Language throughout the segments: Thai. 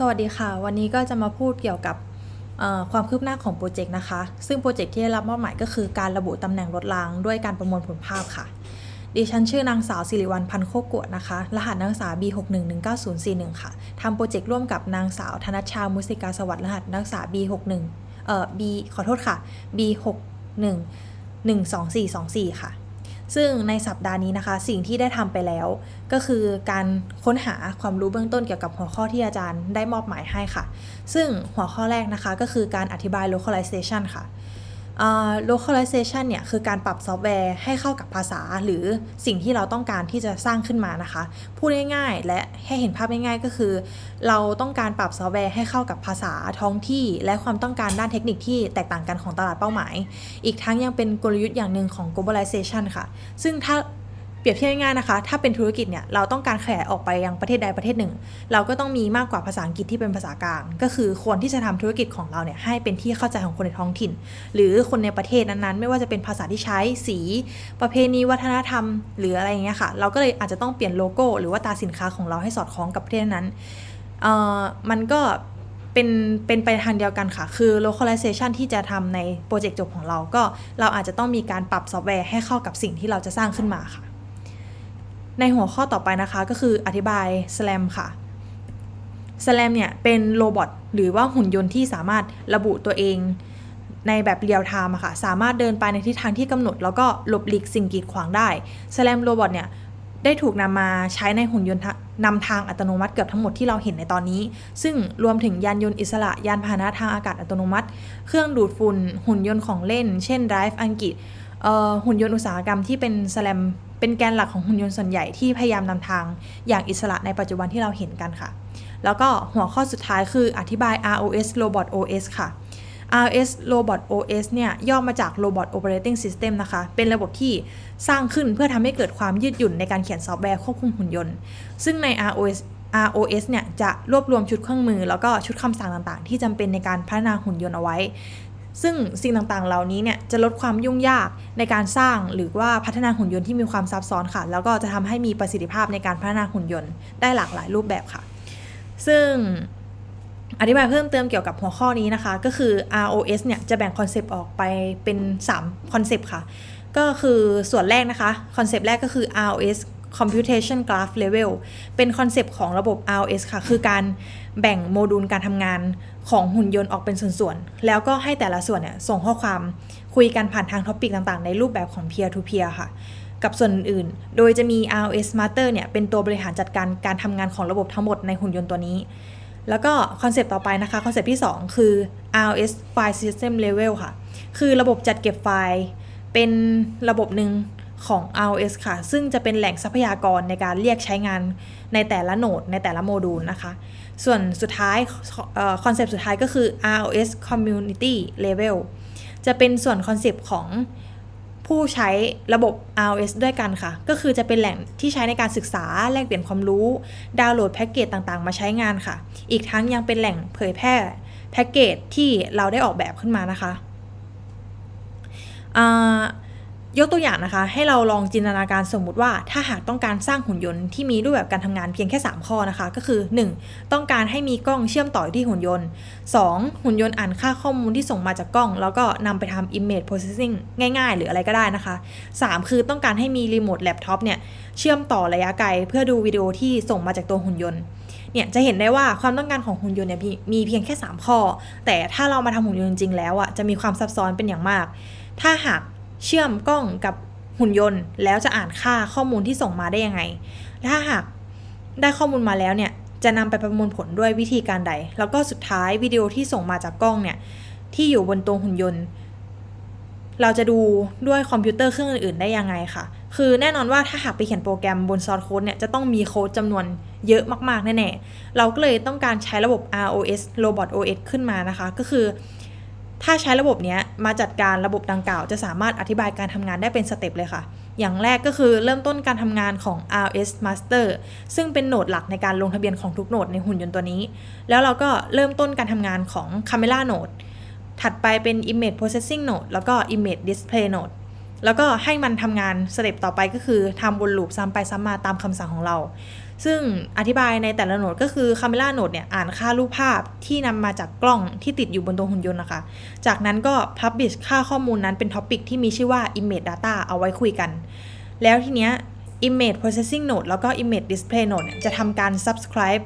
สวัสดีค่ะ วันนี้ก็จะมาพูดเกี่ยวกับความคืบหน้าของโปรเจกต์นะคะ ซึ่งโปรเจกต์ที่ได้รับมอบหมายก็คือการระบุตำแหน่งรถรางด้วยการประมวลผลภาพค่ะ ดิฉันชื่อนางสาวสิริวัลพันโคกวดนะคะ รหัสนักศึกษา B611941 ค่ะทำโปรเจกต์ร่วมกับนางสาวธนชา มุสิกาสวัสดิ์รหัสนักศึกษา B61 เอ่อ B ขอโทษค่ะ B61 12424 ค่ะ ซึ่งในสัปดาห์นี้นะคะ สิ่งที่ได้ทำไปแล้ว ก็คือการค้นหาความรู้เบื้องต้นเกี่ยวกับหัวข้อที่อาจารย์ได้มอบหมายให้ค่ะ ซึ่งหัวข้อแรกนะคะก็คือการอธิบาย localization ค่ะ localization เนี่ยคือการปรับซอฟต์แวร์ให้เข้ากับภาษาหรือสิ่งที่เราต้องการที่จะสร้างขึ้นมานะคะ พูดง่ายๆและให้เห็นภาพง่ายๆก็คือ เราต้องการปรับซอฟต์แวร์ให้เข้ากับภาษาท้องที่ และความต้องการด้านเทคนิคที่แตกต่างกันของตลาดเป้าหมาย อีกทั้งยังเป็นกลยุทธ์อย่างหนึ่งของ globalization ค่ะ ซึ่งถ้า รียบเทียบง่ายๆนะคะ ถ้าเป็นธุรกิจเนี่ย เราต้องการขยายออกไปยังประเทศใดประเทศหนึ่ง เราก็ต้องมีมากกว่าภาษาอังกฤษที่เป็นภาษากลาง ก็คือควรที่จะทำธุรกิจของเราเนี่ยให้เป็นที่เข้าใจของคนในท้องถิ่น หรือคนในประเทศนั้นๆ ไม่ว่าจะเป็นภาษาที่ใช้ สี ประเพณี วัฒนธรรม หรืออะไรอย่างเงี้ยค่ะ เราก็เลยอาจจะต้องเปลี่ยนโลโก้ หรือว่าตราสินค้าของเราให้สอดคล้องกับประเทศนั้นเอ่อมันก็เป็นเป็นไปทางเดียวกันค่ะ คือ localization ที่จะทำในโปรเจกต์จบของเราก็เราอาจจะต้องมีการปรับซอฟต์แวร์ให้เข้ากับสิ่งที่เราจะสร้างขึ้นมาค่ะ ในหัวข้อต่อไปนะคะก็คืออธิบาย SLAM ค่ะ SLAM เนี่ยเป็นโรบอทหรือว่าหุ่นยนต์ที่สามารถระบุตัวเองในแบบเรียลไทม์อะค่ะ สามารถเดินไปในทิศทางที่กำหนด แล้วก็หลบหลีกสิ่งกีดขวางได้ SLAM โรบอทเนี่ยได้ถูกนำมาใช้ในหุ่นยนต์นำทางอัตโนมัติเกือบทั้งหมดที่เราเห็นในตอนนี้ ซึ่งรวมถึงยานยนต์อิสระ ยานพาหนะทางอากาศอัตโนมัติ เครื่องดูดฝุ่น หุ่นยนต์ของเล่น เช่น Drive อังกฤษหุ่นยนต์อุตสาหกรรมที่เป็นสแลม เป็นแกนหลักของหุ่นยนต์ส่วนใหญ่ที่พยายามนำทางอย่างอิสระในปัจจุบันที่เราเห็นกันค่ะ แล้วก็หัวข้อสุดท้ายคืออธิบาย ROS Robot OS ค่ะ RS Robot OS เนี่ยย่อมาจาก Robot Operating System นะคะ เป็นระบบที่สร้างขึ้นเพื่อทำให้เกิดความยืดหยุ่นในการเขียนซอฟต์แวร์ควบคุมหุ่นยนต์ ซึ่งใน ROS ROS เนี่ยจะรวบรวมชุดเครื่องมือ แล้วก็ชุดคำสั่งต่างๆ ที่จำเป็นในการพัฒนาหุ่นยนต์เอาไว้ ซึ่งสิ่งต่างๆ เหล่านี้เนี่ยจะลดความยุ่งยากในการสร้างหรือว่าพัฒนาหุ่นยนต์ที่มีความซับซ้อนค่ะ แล้วก็จะทำให้มีประสิทธิภาพในการพัฒนาหุ่นยนต์ได้หลากหลายรูปแบบค่ะ ซึ่งอธิบายเพิ่มเติมเกี่ยวกับหัวข้อนี้นะคะ ก็คือ ROS เนี่ยจะแบ่งคอนเซปต์ออกไปเป็น3คอนเซปต์ค่ะ ก็คือส่วนแรกนะคะ คอนเซปต์แรกก็คือ ROS Computation Graph Level เป็นคอนเซปต์ของระบบ ROS ค่ะ คือการแบ่งโมดูลการทำงานของหุ่นยนต์ออกเป็นส่วนๆ แล้วก็ให้แต่ละส่วนเนี่ยส่งข้อความคุยกันผ่านทางท็อปิกต่างๆ ในรูปแบบของ peer to peer ค่ะ กับส่วนอื่นๆ โดยจะมี ROS Master เนี่ยเป็นตัวบริหารจัดการการทำงานของระบบทั้งหมดในหุ่นยนต์ตัวนี้แล้วก็คอนเซปต์ต่อไปนะคะ คอนเซปต์ที่ 2 คือ ROS File System Level ค่ะ คือระบบจัดเก็บไฟล์ เป็นระบบหนึ่ง ของ ROS ค่ะ ซึ่งจะเป็นแหล่งทรัพยากรในการเรียกใช้งานในแต่ละโหนดในแต่ละโมดูลนะคะ ส่วนสุดท้ายคอนเซปต์สุดท้ายก็คือ ROS Community Level จะเป็นส่วนคอนเซปต์ของผู้ใช้ระบบ ROS ด้วยกันค่ะ ก็คือจะเป็นแหล่งที่ใช้ในการศึกษา แลกเปลี่ยนความรู้ ดาวน์โหลดแพ็กเกจต่างๆ มาใช้งานค่ะ อีกทั้งยังเป็นแหล่งเผยแพร่แพ็กเกจที่เราได้ออกแบบขึ้นมานะคะ ยกตัวอย่างนะคะ ให้เราลองจินตนาการสมมุติว่า ถ้าหากต้องการสร้างหุ่นยนต์ที่มีรูปแบบการทำงานเพียงแค่ 3 ข้อนะคะ ก็คือ 1. ต้องการให้มีกล้องเชื่อมต่อที่หุ่นยนต์ 2. หุ่นยนต์อ่านค่าข้อมูลที่ส่งมาจากกล้อง แล้วก็นำไปทำ image processing ง่าย ๆ หรืออะไรก็ได้นะคะ 3. คือต้องการให้มีรีโมทแล็ปท็อปเนี่ยเชื่อมต่อระยะไกล เพื่อดูวิดีโอที่ส่งมาจากตัวหุ่นยนต์เนี่ยจะเห็นได้ว่าความต้องการของหุ่นยนต์เนี่ยมีเพียงแค่ 3 ข้อ แต่ถ้าเรามาทำหุ่นยนต์จริงๆแล้วอะจะมีความซับซ้อนเป็นอย่างมาก ถ้าหาก เชื่อมกล้องกับหุ่นยนต์ แล้วจะอ่านค่าข้อมูลที่ส่งมาได้ยังไงถ้าหากได้ข้อมูลมาแล้วเนี่ยจะนำไปประมวลผลด้วยวิธีการใด แล้วก็สุดท้ายวิดีโอที่ส่งมาจากกล้องเนี่ยที่อยู่บนตัวหุ่นยนต์ เราจะดูด้วยคอมพิวเตอร์เครื่องอื่นๆได้ยังไงค่ะ คือแน่นอนว่าถ้าหากไปเขียนโปรแกรมบนซอร์สโค้ดเนี่ยจะต้องมีโค้ดจำนวนเยอะมากๆแน่ๆ เราก็เลยต้องการใช้ระบบ ROS Robot OS ขึ้นมานะคะ ก็คือ ถ้าใช้ระบบนี้มาจัดการระบบดังกล่าว จะสามารถอธิบายการทำงานได้เป็นสเต็ปเลยค่ะ อย่างแรกก็คือเริ่มต้นการทำงานของ RS Master ซึ่งเป็นโหนดหลักในการลงทะเบียนของทุกโหนดในหุ่นยนต์ตัวนี้ แล้วเราก็เริ่มต้นการทำงานของ Camera Node ถัดไปเป็น Image Processing Node แล้วก็ Image Display Node แล้วก็ให้มันทำงานสเต็ปต่อไปก็คือทำวนลูปซ้ำไปซ้ำมาตามคำสั่งของเรา ซึ่งอธิบายในแต่ละโหนดก็คือ Camera Node เนี่ยอ่านค่ารูปภาพที่นำมาจากกล้องที่ติดอยู่บนตัวหุ่นยนต์นะคะ จากนั้นก็ Publish ค่าข้อมูลนั้นเป็นท็อปิกที่มีชื่อว่า Image Data เอาไว้คุยกัน แล้วทีเนี้ย Image Processing Node แล้วก็ Image Display Node เนี่ยจะทำการ subscribe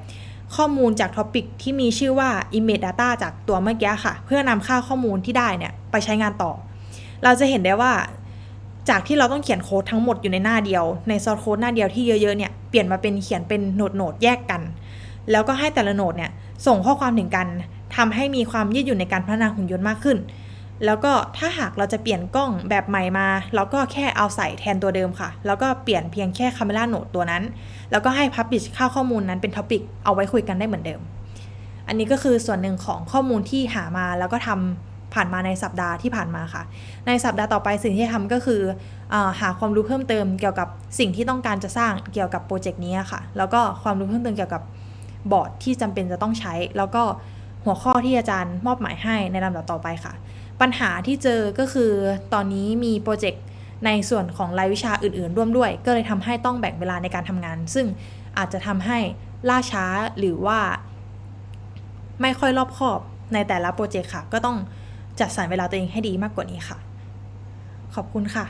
ข้อมูลจากท็อปิกที่มีชื่อว่า Image Data จากตัวเมื่อกี้ค่ะ เพื่อนำค่าข้อมูลที่ได้เนี่ยไปใช้งานต่อ เราจะเห็นได้ว่า จากที่เราต้องเขียนโค้ดทั้งหมดอยู่ในหน้าเดียว ในซอสโค้ดหน้าเดียวที่เยอะๆเนี่ยเปลี่ยนมาเป็นเขียนเป็นโหนดโหนดๆแยกกัน แล้วก็ให้แต่ละโหนดเนี่ยส่งข้อความถึงกันทำให้มีความยืดหยุ่นในการพัฒนาหุ่นยนต์มากขึ้น แล้วก็ถ้าหากเราจะเปลี่ยนกล้องแบบใหม่มาเราก็แค่เอาใส่แทนตัวเดิมค่ะ แล้วก็เปลี่ยนเพียงแค่ Camera Node ตัวนั้น แล้วก็ให้ Publish ค่าข้อมูลนั้นเป็นท็อปิกเอาไว้คุยกันได้เหมือนเดิม อันนี้ก็คือส่วนหนึ่งของข้อมูลที่หามาแล้วก็ทำ ผ่านมาในสัปดาห์ที่ผ่านมาค่ะ ในสัปดาห์ต่อไปสิ่งที่ทำก็คืออหาความรู้เพิ่มเติมเกี่ยวกับสิ่งที่ต้องการจะสร้างเกี่ยวกับโปรเจกต์นี้ค่ะ แล้วก็ความรู้เพิ่มเติมเกี่ยวกับบอร์ดที่จำเป็นจะต้องใช้ แล้วก็หัวข้อที่อาจารย์มอบหมายให้ในลำดับต่อไปค่ะ ปัญหาที่เจอก็คือตอนนี้มีโปรเจกต์ในส่วนของรายวิชาอื่นๆ ร่วมด้วย ก็เลยทำให้ต้องแบ่งเวลาในการทำงาน ซึ่งอาจจะทำให้ล่าช้าหรือว่า ไม่ค่อยรอบคอบในแต่ละโปรเจกต์ค่ะ ก็ต้อง จัดสรรเวลาตัวเองให้ดีมากกว่านี้ค่ะ ขอบคุณค่ะ